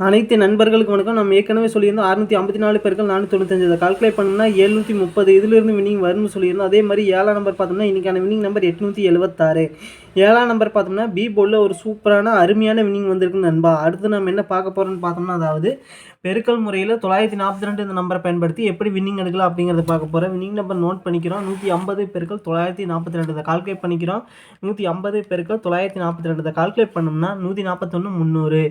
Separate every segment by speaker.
Speaker 1: அனைத்து நண்பர்களுக்கு வணக்கம். நம்ம ஏற்கனவே சொல்லியிருந்தோம் அறுநூத்தி ஐம்பத்தி நாலு பேருக்கு நானூற்றி தொண்ணூத்தஞ்சு. அதை கால்குலேட் பண்ணோம்னா எழுநூற்றி முப்பது. இதிலிருந்து வினிங் வரும்னு சொல்லியிருந்தோம். அதே மாதிரி ஏழாம் நம்பர் பார்த்தோம்னா இன்றைக்கான வினிங் நம்பர் எட்நூற்றி எழுபத்தாறு ஏழாம் நம்பர் பார்த்தோம்னா பி போர்டில் ஒரு சூப்பரான அருமையான வினிங் வந்திருக்கு நண்பா. அடுத்து நம்ம என்ன பார்க்க போகிறோம்னு பார்த்தோம்னா அதாவது பெருக்கல் முறையில் தொள்ளாயிரத்தி நாற்பத்தி ரெண்டு இந்த நம்பரை பயன்படுத்தி எப்படி வின்னிங் எடுக்கலாம் அப்படிங்கிறத பார்க்க போகிறோம் வின்னிங் நம்பர் நோட் பண்ணிக்கிறோம். நூற்றி ஐம்பது பெருக்கள் தொள்ளாயிரத்தி நாற்பத்தி ரெண்டு இதை கால்குலேட் பண்ணிக்கிறோம். நூற்றி ஐம்பது பெருக்கள் தொள்ளாயிரத்தி நாற்பத்தி ரெண்டு இதை கால்குலேட் பண்ணோம்னா நூற்றி நாற்பத்தொன்று முந்நூறு.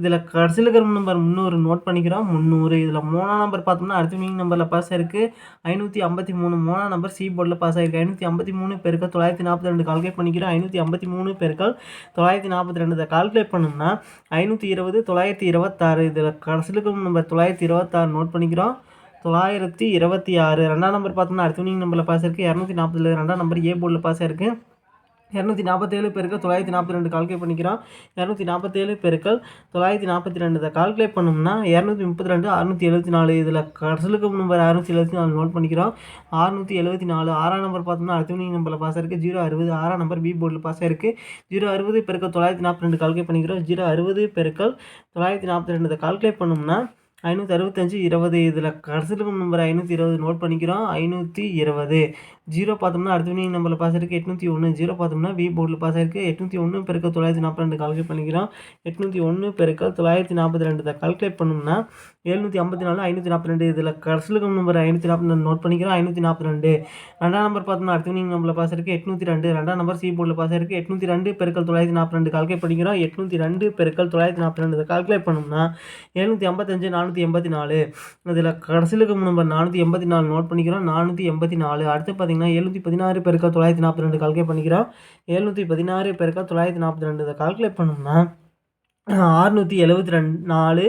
Speaker 1: இதில் கடைசியில் இருக்கிற நம்பர் முந்நூறு நோட் பண்ணிக்கிறோம். முந்நூறு. இதில் மூணாம் நம்பர் பார்த்தோம்னா அடுத்த வின்னிங் நம்பரில் பாஸ் ஆயிருக்கு. ஐநூற்றி ஐம்பத்தி மூணு. மூணாம் நம்பர் சி போர்டில் பாஸ் ஆயிருக்கு. ஐநூற்றி ஐம்பத்தி மூணு பெருக்கள் தொள்ளாயிரத்தி நாற்பத்தி ரெண்டு கால்குலேட் பண்ணிக்கிறோம். ஐநூற்றி ஐம்பத்தி மூணு பெருக்கல் தொள்ளாயிரத்தி நாற்பத்தி ரெண்டு இதை கால்குலேட் பண்ணோம்னா ஐநூற்றி இருபது தொள்ளாயிரத்தி இருபத்தாறு இதில் கடைசிலுக்கும் நம்ம நம்பர் தொள்ளாயிரத்தி இருபத்தாறு நோட் பண்ணிக்கிறோம். தொள்ளாயிரத்தி இருபத்தி ஆறு. ரெண்டாம் நம்பர் பார்த்தோம்னா அடுத்த நம்பரில் பாஸ் இருக்குது இரநூத்தி நாற்பதுல ரெண்டாம் நம்பர் ஏ போர்டில் பாஸ் இருக்குது இரநூத்தி நாற்பத்தேழு பெருக்கள் தொள்ளாயிரத்தி நாற்பத்தி ரெண்டு கால்குலேட் பண்ணிக்கிறோம். இரநூத்தி நாற்பத்தேழு பெருக்கள் தொள்ளாயிரத்தி நாற்பத்தி ரெண்டு இதை கால்குலேட் பண்ணோம்னா இரநூத்தி முப்பத்தி ரெண்டு அறுநூற்றி எழுபத்தி நாலு இதில் கடைசிலுக்கு நம்பர் அறுநூற்றி எழுபத்தி நாலு நோட் பண்ணிக்கிறோம். அறுநூற்றி எழுபத்தி நாலு ஆறாம் நம்பர் பார்த்தோம்னா அடுத்த நம்பரில் பாஸ் இருக்குது ஜீரோ அறுபது ஆறாம் நம்பர் பி போர்டில் பாஸ் இருக்குது ஜீரோ அறுபது பெருக்கள் தொள்ளாயிரத்தி நாற்பத்தி ரெண்டு கால்குலேட் பண்ணிக்கிறோம். ஜீரோ அறுபது பெருக்கள் தொள்ளாயிரத்தி நாற்பத்தி ரெண்டு இதை கால்குலேட் பண்ணோம்னா ஐநூற்றி அறுபத்தஞ்சு இருபது. இதில் கடைசியில் நம்பர் ஐநூற்றி இருபது நோட் பண்ணிக்கிறோம். ஐநூற்றி இருபது ஜீரோ பார்த்தோம்னா அடுத்த வினிங் நம்பரில் பாஸ் இருக்குது எட்நூற்றி ஒன்று ஜீரோ பார்த்தோம்னா வி போர்டில் பாஸ் ஆயிருக்கு. எட்நூற்றி ஒன்று பெருக்க தொள்ளாயிரத்தி நாற்பத்தி ரெண்டு கால்குலேட் பண்ணிக்கிறோம். எட்நூற்றி ஒன்று பெருக்க தொள்ளாயிரத்தி நாற்பத்தி ரெண்டு. இதை கால்குலேட் பண்ணோம்னா எழுநூற்றி ஐம்பத்தி நாலு ஐநூற்றி நாற்பத்தி ரெண்டு. இதில் கடைசியில் நம்பர் ஐநூற்றி நாற்பத்தி ரெண்டு நோட் பண்ணிக்கிறோம். ஐநூற்றி நாற்பத்தி ரெண்டு. ரெண்டாம் நம்பர் பார்த்தோம்னா அடுத்த வினிங் நம்பரில் பாஸ் இருக்குது எட்நூற்றி ரெண்டு. ரெண்டாம் நம்பர் சி போர்டில் பாஸ் இருக்குது எட்நூற்றி ரெண்டு பெருக்கல் தொள்ளாயிரத்தி நாற்பத்தி ரெண்டு கால்குலேட் பண்ணிக்கிறோம். எட்நூற்றி ரெண்டு பெருக்கல் தொள்ளாயிரத்தி நாற்பத்தி ரெண்டு. இதை கால்குலேட் பண்ணோம்னா எழுநூற்றி ஐம்பத்தஞ்சு நானூற்றி நானூற்றி எண்பத்தி நாலு. இதில் கடைசிலுக்கு நம்பர் நானூற்றி எண்பத்தி நாலு நோட் பண்ணிக்கிறோம். நானூற்றி எண்பத்தி நாலு அடுத்து பார்த்தீங்கன்னா எழுநூற்றி பதினாறு பெருக்கா தொள்ளாயிரத்தி நாற்பத்தி ரெண்டு கால்குலேட் பண்ணிக்கிறோம். எழுநூற்றி பதினாறு பெருக்கா தொள்ளாயிரத்தி நாற்பத்தி ரெண்டு இதை கால்குலேட் பண்ணோம்னா ஆறுநூற்றி எழுபத்தி ரெண்டு நாலு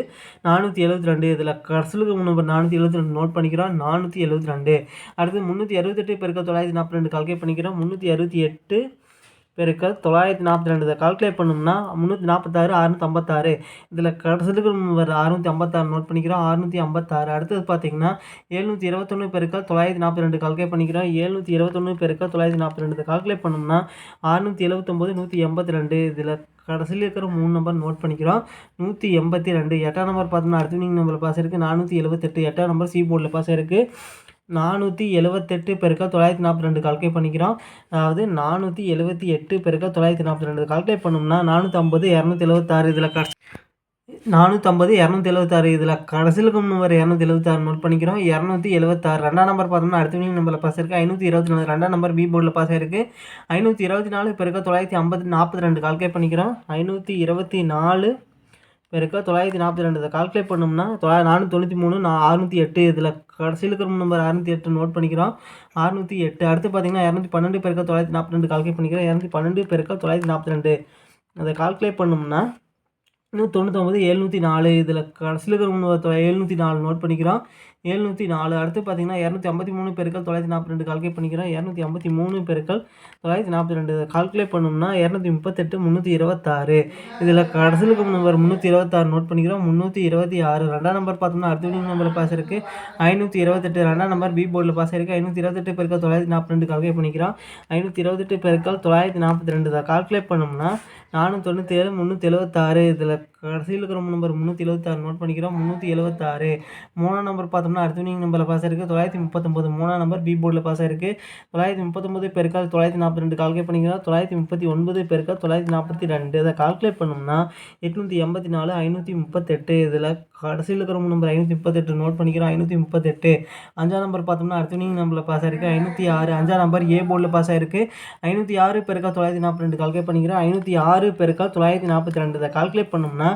Speaker 1: நானூற்றி எழுபத்தி ரெண்டு இதில் கடைசிலுக்கு நம்பர் நானூற்றி எழுபத்தி ரெண்டு நோட் பண்ணிக்கிறோம். நானூற்றி எழுபத்தி ரெண்டு. அடுத்து முந்நூற்றி அறுபத்தெட்டு பெருக்க தொள்ளாயிரத்தி நாற்பத்தி ரெண்டு கால்குலேட் பண்ணிக்கிறோம். முந்நூற்றி அறுபத்தி எட்டு பெருக்கல் தொள்ளாயிரத்தி நாற்பத்தி ரெண்டு இதை கால்குலேட் பண்ணோம்னா முந்நூற்றி நாற்பத்தாறு அறுநூற்றி ஐம்பத்தாறு. இதில் கடைசிக்கு வர அறுநூற்றி ஐம்பத்தாறு நோட் பண்ணிக்கிறோம். அறுநூற்றி ஐம்பத்தாறு. அடுத்தது பார்த்தீங்கன்னா எழுநூற்றி இருபத்தொன்று பெருக்கல் தொள்ளாயிரத்தி நாற்பத்தி ரெண்டு கால்குலேட் பண்ணிக்கிறோம். எழுநூற்றி இருபத்தொன்று பெருக்கல் தொள்ளாயிரத்தி நாற்பத்தி ரெண்டு கால்குலேட் பண்ணோம்னா அறுநூற்றி எழுபத்தொம்போது நூற்றி எண்பத்தி ரெண்டு. இதில் கடைசியில் இருக்கிற மூணு நம்பர் நோட் பண்ணிக்கிறோம். நூற்றி எண்பத்தி ரெண்டு. எட்டாம் நம்பர் பார்த்தோம்னா அடுத்த நீங்கள் நம்பரில் பாஸ் இருக்குது நானூற்றி எழுபத்தெட்டு எட்டாம் நம்பர் சி போர்டில் பாஸ் இருக்குது நானூற்றி எழுவத்தெட்டு பெருக்க தொள்ளாயிரத்தி நாற்பத்தி ரெண்டு கால்குலேட் பண்ணிக்கிறோம். அதாவது நானூற்றி எழுபத்தி எட்டு பெருக்க தொள்ளாயிரத்தி நாற்பத்தி ரெண்டு கால்குலேட் பண்ணோம்னா நானூற்றம்பது இரநூத்தி எழுபத்தாறு இதில் க நானூற்றம்பது இரநூத்தி எழுபத்தாறு இதில் கடைசிலுக்கும் நம்பர் இரநூத்தி எழுபத்தாறு நோட் பண்ணிக்கிறோம். இரநூத்தி எழுபத்தாறு ரெண்டாம் நம்பர் பார்த்தோம்னா அடுத்த வினிங் நம்பரில் பாஸ் இருக்குது ஐநூற்றி இருபத்தி நாலு ரெண்டாம் நம்பர் பி போர்டில் பாஸ் ஆயிருக்கு. ஐநூற்றி இருபத்தி நாலு பெருக்க தொள்ளாயிரத்தி ஐம்பத்தி நாற்பத்தி ரெண்டு கால்குலேட் பண்ணிக்கிறோம். ஐநூற்றி இருபத்தி நாலு பெருக்க தொள்ளாயிரத்தி நாற்பத்தி ரெண்டு. இதை கால்குலேட் பண்ணோம்னா தொள்ளாயிரத்தி நானூற்றி தொண்ணூற்றி மூணு நான் அறுநூற்றி எட்டு. இதில் கடைசியில் இருக்கிற நம்பர் அறுநூற்றி எட்டு நோட் பண்ணிக்கிறோம். அறுநூற்றி எட்டு. அடுத்து பார்த்தீங்கன்னா இரநூத்தி பன்னெண்டு பெருக்க தொள்ளாயிரத்தி நாற்பத்தி ரெண்டு கால்குலேட் பண்ணிக்கிறோம். இரநூத்தி பன்னெண்டு பெருக்க தொள்ளாயிரத்தி நாற்பத்தி ரெண்டு. அதை கால்குலேட் பண்ணோம்னா இன்னும் தொண்ணூற்றொம்பது எழுநூற்றி நாலு. இதில் கடைசியில் இருக்கிற எழுநூற்றி நாலு நோட் பண்ணிக்கிறோம். எழுநூற்றி நாலு. அடுத்து பார்த்தீங்கன்னா இரநூத்தி ஐம்பத்தி மூணு பெருக்கள் தொள்ளாயிரத்தி நாற்பத்தி ரெண்டு கால்குலேட் பண்ணிக்கிறோம். இரநூத்தி ஐம்பத்தி மூணு பெருக்கள் தொள்ளாயிரத்தி நாற்பத்தி ரெண்டு. கால்குலேட் பண்ணோம்னா இரநூத்தி முப்பத்தெட்டு முந்நூற்றி இருபத்தாறு. இதில் கடைசிலுக்கு நம்பர் முந்நூற்றி இருபத்தாறு நோட் பண்ணிக்கிறோம். முந்நூற்றி இருபத்தி ஆறு. ரெண்டாம் நம்பர் பார்த்தோம்னா அடுத்த நம்பர் பாஸ் இருக்குது ஐநூற்றி இருபத்தெட்டு. ரெண்டாம் நம்பர் பி போர்டில் பாஸ் இருக்குது ஐநூற்றி இருபத்தெட்டு பெருக்கள் தொள்ளாயிரத்தி நாற்பத்தி ரெண்டு கால்குலேட் பண்ணிக்கிறோம். ஐநூற்றி இருபத்தெட்டு பெருக்கள் தொள்ளாயிரத்தி நாற்பத்தி ரெண்டு தான் கால்குலேட் பண்ணோம்னா நானூற்றி தொண்ணூற்றி ஏழு முந்நூற்றி எழுபத்தாறு இதில் கடைசியில் இருக்கிற நம்பர் முந்நூற்றி எழுபத்தாறு நோட் பண்ணிக்கிறோம். முந்நூற்றி எழுபத்தாறு மூணாம் நம்பர் பார்த்தோம்னா அடுத்த வினிங் நம்பரில் பாஸ் ஆயிருக்கு. தொள்ளாயிரத்தி முப்பத்தொம்பது மூணாம் நம்பர் பி போர்டில் பாஸ் ஆயிருக்கு. தொள்ளாயிரத்தி முப்பத்தொம்பது பெருக்கால் தொள்ளாயிரத்தி நாற்பத்தி ரெண்டு கால்குலேட் பண்ணிக்கிறோம். தொள்ளாயிரத்தி முப்பத்தி ஒன்பது பெருக்கால் தொள்ளாயிரத்தி நாற்பத்தி ரெண்டு. இதை கால்குலேட் பண்ணோம்னா எட்நூற்றி எண்பத்தி நாலு ஐநூற்றி முப்பத்தெட்டு. இதில் கடைசியில் இருக்கிற நம்பர் ஐநூற்றி முப்பத்தெட்டு நோட் பண்ணிக்கிறோம். ஐநூற்றி முப்பத்தெட்டு. அஞ்சாம் நம்பர் பார்த்தோம்னா அடுத்த வினிங் நம்பரில் பாஸ் ஆயிருக்கு. ஐநூற்றி ஆறு. அஞ்சாம் நம்பர் ஏ போர்டில் பாஸ் ஆயிருக்கு. ஐநூற்றி ஆறு பெருக்கால் தொள்ளாயிரத்தி நாற்பத்தி ரெண்டு கால்குலேட் பண்ணிக்கிறோம். ஐநூற்றி ஆறு பெருக்கால் தொள்ளாயிரத்தி நாற்பத்தி ரெண்டு. இதை கால்குலேட் பண்ணோம்னா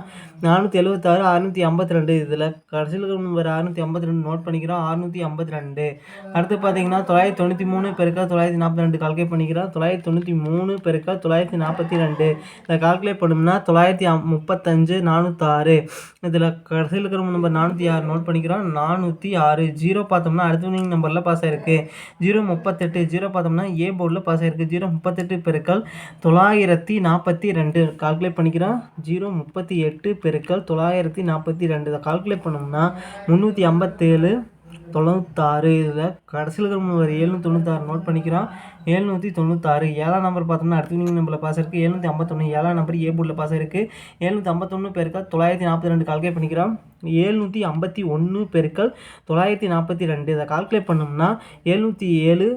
Speaker 1: நானூற்றி எழுபத்தாறு அறுநூற்றி ஐம்பத்தி ரெண்டு இதில். கடைசியில் நம்பர் அறுநூற்றி ஐம்பத்தி ரெண்டு நோட் பண்ணிக்கிறோம். அறுநூற்றி ஐம்பத்தி ரெண்டு. அடுத்து பார்த்தீங்கன்னா தொள்ளாயிரத்தி தொண்ணூற்றி மூணு பெருக்கா தொள்ளாயிரத்தி நாற்பத்தி ரெண்டு கால்குலேட் பண்ணிக்கிறோம். தொள்ளாயிரத்தி தொண்ணூற்றி மூணு பெருக்கா தொள்ளாயிரத்தி நாற்பத்தி ரெண்டு. இதை கால்குலேட் பண்ணோம்னா தொள்ளாயிரத்தி முப்பத்தஞ்சு நானூற்றாறு இதில் கடைசியில் இருக்கிற நம்பர் நானூற்றி ஆறு நோட் பண்ணிக்கிறோம். நானூற்றி ஆறு. ஜீரோ பார்த்தோம்னா அடுத்த வினிங் நம்பரில் பாஸ் ஆயிருக்கு. ஜீரோ முப்பத்தெட்டு. ஜீரோ பார்த்தோம்னா ஏ போர்டில் பாஸ் ஆயிருக்கு. ஜீரோ முப்பத்தெட்டு பெருக்கள் தொள்ளாயிரத்தி நாற்பத்தி ரெண்டு. கால்குலேட் பண்ணிக்கிறோம். ஜீரோ முப்பத்தி எட்டு பெருக்கல் தொள்ளாயிரத்தி நாற்பத்தி ரெண்டு. இதை கால்குலேட் பண்ணோம்னா முந்நூற்றி ஐம்பத்தேழு தொண்ணூத்தாறு. இதில் கடைசியில் இருக்கிற நம்பர் ஏழ்நூற்றி தொண்ணூத்தாறு நோட் பண்ணிக்கிறோம். ஏழ்நூற்றி தொண்ணூத்தாறு. ஏழாம் நம்பர் பார்த்தோம்னா அடுத்த வினிங் நம்பரில் பாஸ் இருக்குது ஏழ்நூற்றி ஐம்பத்தொன்று ஏழாம் நம்பர் ஏ போர்டில் பாஸ் இருக்குது ஏழ்நூற்றி ஐம்பத்தொன்று பெருக்கள் தொள்ளாயிரத்தி நாற்பத்தி ரெண்டு கால்குலேட் பண்ணிக்கிறோம். ஏழ்நூற்றி ஐம்பத்தி ஒன்று பெருக்கள் தொள்ளாயிரத்தி நாற்பத்தி ரெண்டு. இதை கால்குலேட் பண்ணோம்னா ஏழ்நூற்றி ஏழு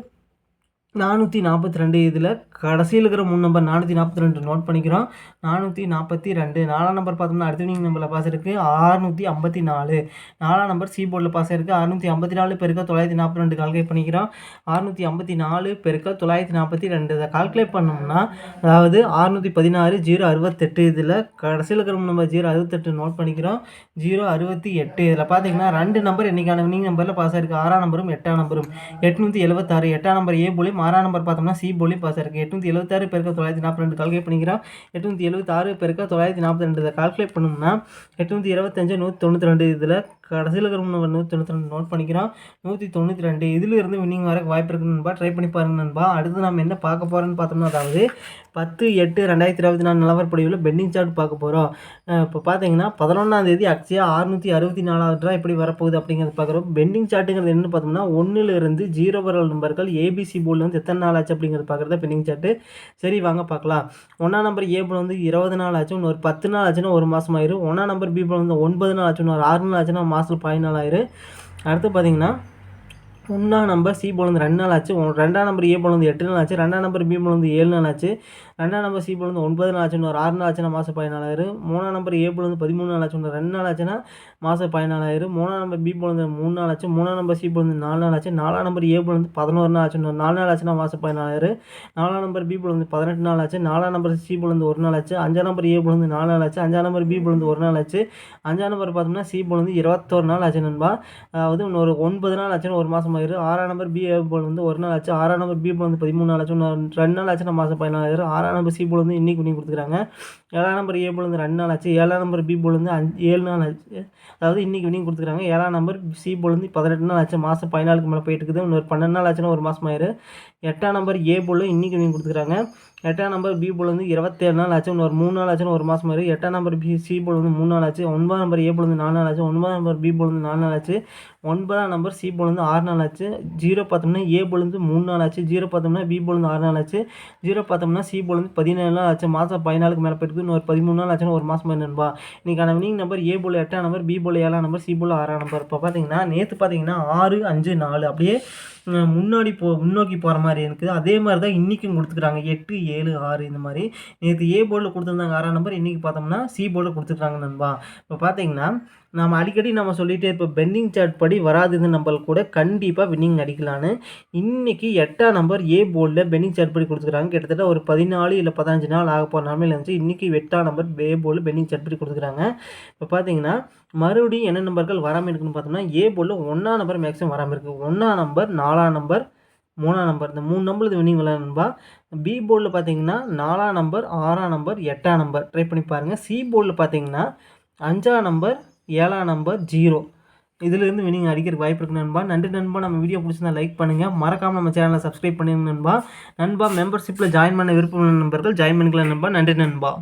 Speaker 1: நானூற்றி நாற்பத்தி ரெண்டு இதில் கடைசியில் இருக்கிற மூணு நம்பர் நானூற்றி நாற்பத்தி ரெண்டு நோட் பண்ணிக்கிறோம். நானூற்றி நாற்பத்தி ரெண்டு நாலாம் நம்பர் பார்த்தோம்னா அடுத்த நீங்கள் நம்பரில் பாஸ் இருக்குது ஆறுநூற்றி ஐம்பத்தி நாலு நாலாம் நம்பர் சி போர்டில் பாஸ் இருக்குது அறுநூற்றி ஐம்பத்தி நாலு பெருக்க தொள்ளாயிரத்தி நாற்பத்தி ரெண்டு கால்குலேட் பண்ணிக்கிறோம். அறுநூற்றி ஐம்பத்தி நாலு பெருக்க தொள்ளாயிரத்தி நாற்பத்தி ரெண்டு இதை கால்குலேட் பண்ணோம்னா அதாவது அறுநூற்றி பதினாறு ஜீரோ அறுபத்தெட்டு இதில் கடைசியில் இருக்கிற மூணு நம்பர் ஜீரோ அறுபத்தெட்டு நோட் பண்ணிக்கிறோம். ஜீரோ அறுபத்தி எட்டு இதில் பார்த்தீங்கன்னா ரெண்டு நம்பர் என்றைக்கான வினிங் நம்பரில் பாஸ் ஆயிருக்கு. ஆறாம் நம்பரும் எட்டாம் நம்பரும் எட்நூற்றி எழுபத்தாறு எட்டாம் நம்பர் ஏ போலியும் ஆறாம் நம்பர் பார்த்தோம்னா சி போலியும் பாஸ் இருக்குது எட்நூற்றி எழுபத்தாறு பேருக்கு தொள்ளாயிரத்தி நாற்பத்தி ரெண்டு கால்குலேட் பண்ணிக்கிறோம். எட்நூற்றி எழுபத்தாறு பேருக்கு தொள்ளாயிரத்தி நாற்பத்தி ரெண்டு இதை கால்குலேட் பண்ணோம்னா எட்நூற்றி இருபத்தஞ்சு நூற்றி தொண்ணூற்றி ரெண்டு இதில் கடைசியில் இருக்கிற நம்பர் நூற்றி தொண்ணூற்றி ரெண்டு நோட் பண்ணிக்கிறோம். நூற்றி தொண்ணூற்றி ரெண்டு இதிலிருந்து வின்னிங் வர வாய்ப்பு இருக்குது நண்பா. ட்ரை பண்ணி பாருங்க நண்பா. அடுத்து நம்ம என்ன பார்க்க போகிறோன்னு பார்த்தோம்னா அதாவது பத்து எட்டு ரெண்டாயிரத்தி இருபத்தி நாலு நிலவரப்படிவில் பெண்டிங் சார்ட் பார்க்க போகிறோம் இப்போ பார்த்தீங்கன்னா பதினொன்றாம் தேதி ஆறுநூற்றி அறுநூற்றி அறுபத்தி நாலாவது ரூபா எப்படி வரப்போகுது அப்படிங்கிறது பார்க்குறோம். பெண்டிங் சார்ட்டுங்கிறது என்ன பார்த்தோம்னா ஒன்றுலேருந்து ஜீரோ வர நம்பர்கள் ஏபிசி போர்டில் வந்து எத்தனை நாள் ஆச்சு அப்படிங்கிறது பார்க்குறத பெண்டிங் சார்ட்டு சரி வாங்க பார்க்கலாம் ஒன்றா நம்பர் ஏ போல் வந்து இருபது நாள் ஆச்சு இன்னும் ஒரு பத்து நாள் ஆச்சுன்னா ஒரு மாதம் ஆயிரும். ஒன்றா நம்பர் பி வந்து ஒன்பது நாள் ஆச்சு இன்னும் ஒரு ஆறு நாள் ஆச்சுன்னா மாதத்தில் பதினாலாயிரும். அடுத்து பார்த்தீங்கன்னா ஒன்றாம் நம்பர் சி போல் ரெண்டு நாள் ஆச்சு. ரெண்டாம் நம்பர் ஏ போல் எட்டு நாள் ஆச்சு. ரெண்டாம் நம்பர் பி போல் வந்து ஏழு நாள் ஆச்சு. ரெண்டாம் நம்பர் சி போல் வந்து ஒன்பது நாள் ஆச்சு ஒரு ஆறு நாள் ஆச்சுன்னா மாதம் பதினாலாயிரம். மூணாம் நம்பர் ஏ போல் வந்து பதிமூணு நாள் ஆச்சு ரெண்டு நாள் ஆச்சுன்னா மாதம் பதினாலாயிரம். மூணாம் நம்பர் பி போல் மூணு நாள் ஆச்சு. மூணாம் நம்பர் சி போல் நாலு நாள் ஆச்சு. நாலாம் நம்பர் ஏ போல் வந்து பதினோரு நாள் ஆச்சு நாலு நாள் ஆச்சுன்னா மாதம் பதினாலாயிரம். நாலாம் நம்பர் பி போல் வந்து பதினெட்டு நாள் ஆச்சு. நாலாம் நம்பர் சி போல் ஒரு நாள் ஆச்சு. அஞ்சாம் நம்பர் ஏ போல் நாலு நாள் ஆச்சு. அஞ்சாம் நம்பர் பி போல் வந்து ஒரு நாள் ஆச்சு. அஞ்சாம் நம்பர் பார்த்தோம்னா சி போல் வந்து இருபத்தோரு நாள் ஆச்சு நண்பா. அதாவது இன்னொரு ஒன்பது நாள் ஆச்சுன்னா ஒரு மாதம் ஆயிரும் ஆறாம் நம்பர் பி போல் வந்து ஒரு நாள் ஆச்சு. ஆறாம் நம்பர் பி போல் வந்து பதிமூணு நாள் ஆச்சு. ரெண்டு நாள் ஆச்சுன்னா மாதம் பதினாலாயிரம் ஆறாம் நம்பர் சி போல் வந்து இன்னைக்கு பண்ணி கொடுத்துருக்காங்க ஏழாம் நம்பர் ஏ போல் வந்து ரெண்டு நாள் ஆச்சு. ஏழாம் நம்பர் பி போல் வந்து அஞ்சு ஏழு நாள் ஆச்சு. அதாவது இன்னைக்கு வினிங் கொடுத்துருக்காங்க ஏழாம் நம்பர் சி போல் வந்து பதினெட்டு நாள் ஆச்சு. மாதம் பதினாலுக்கு மேலே போயிட்டு இருக்குது. இன்னொரு பன்னெண்டு நாள் ஆச்சுன்னா ஒரு மாதம் ஆயிரும் எட்டாம் நம்பர் ஏ போல் இன்றைக்கி வினிங் கொடுத்துருக்காங்க எட்டாம் நம்பர் பி போல் வந்து இருபத்தேழு நாள் ஆச்சு இன்னொரு மூணு நாள் ஆச்சுன்னு ஒரு மாதம் மாதிரி எட்டாம் நம்பர் பி சி போல் வந்து மூணு நாள் ஆச்சு ஒன்பதாம் நம்பர் ஏ போல் வந்து நாலு நாள் ஆச்சு ஒன்பதாம் நம்பர் பி போல் வந்து நாலு நாள் ஆச்சு ஒன்பதாம் நம்பர் சி போல் வந்து ஆறு நாள் ஆச்சு ஜீரோ பார்த்தோம்னா ஏ போல் வந்து மூணு நாள் ஆச்சு ஜீரோ பார்த்தோம்னா பி போல் வந்து ஆறு நாள் ஆச்சு ஜீரோ பார்த்தோம்னா சி போல் வந்து பதினேழு நாள் ஆச்சு மாதம் பதினாலுக்கு மேலே போயிருக்கு இன்னொரு பதிமூணு நாள் ஆச்சுன்னா ஒரு மாதம் மாதிரி நண்பா. இன்றைக்கான வினிங் நம்பர் ஏ போல் எட்டாம் நம்பர் பி போல் ஏழாம் நம்பர் சி போல் ஆறாம் நம்பர் இப்போ பார்த்தீங்கன்னா நேற்று பார்த்தீங்கன்னா ஆறு அஞ்சு நாலு அப்படியே முன்னாடி போ முன்னோக்கி போகிற மாதிரி இருக்குது. அதே மாதிரி தான் இன்றைக்கும் கொடுத்துருக்காங்க எட்டு ஏழு ஆறு இந்த மாதிரி. நேற்று ஏ போர்டில் கொடுத்துருந்தாங்க. ஆறாம் நம்பர் இன்றைக்கி பார்த்தோம்னா சி போர்டில் கொடுத்துருக்காங்க நண்பா. இப்போ பார்த்தீங்கன்னா நம்ம அடிக்கடி நம்ம சொல்லிகிட்டே இப்போ பெண்டிங் சார்ட் படி வராதுன்னு நம்மளுக்கு கூட கண்டிப்பாக வின்னிங் அடிக்கலான்னு இன்றைக்கி எட்டாம் நம்பர் ஏ போர்டில் பெண்டிங் சார்ட் படி கொடுத்துருக்காங்க. கிட்டத்தட்ட ஒரு பதினாலு இல்லை பதினஞ்சு நாள் ஆக போகிற நிலமையில் இருந்துச்சு. இன்றைக்கி எட்டாம் நம்பர் ஏ போர்டில் பெண்டிங் சார்ட் படி கொடுத்துருக்காங்க. இப்போ பார்த்தீங்கன்னா மறுபடியும் என்ன நம்பர்கள் வராமல் இருக்குன்னு பார்த்தோம்னா ஏ போர்டில் ஒன்றாம் நம்பர் மேக்ஸிமம் வராமல் இருக்குது ஒன்றாம் நம்பர் நாலாம் நம்பர் மூணாம் நம்பர் இந்த மூணு நம்பர் இது வினிங் விளையாடுபா பி போர்டில் பார்த்தீங்கன்னா நாலாம் நம்பர் ஆறாம் நம்பர் எட்டாம் நம்பர் ட்ரை பண்ணி பாருங்கள் சி போர்டில் பார்த்தீங்கன்னா அஞ்சாம் நம்பர் ஏழாம் நம்பர் ஜீரோ இதிலிருந்து வினிங் அடிக்கிறதுக்கு வாய்ப்பு இருக்குது நண்பா. நன்றி நண்பா. நம்ம வீடியோ பிடிச்சிருந்தா லைக் பண்ணுங்கள் மறக்காமல் நம்ம சேனலை சப்ஸ்கிரைப் பண்ணிடுங்க நண்பா. நண்பா மெம்பர்ஷிப்பில் ஜாயின் பண்ண விருப்பம் நண்பர்கள் ஜாயின் பண்ணிக்கலாம் நண்பா. நன்றி நண்பா.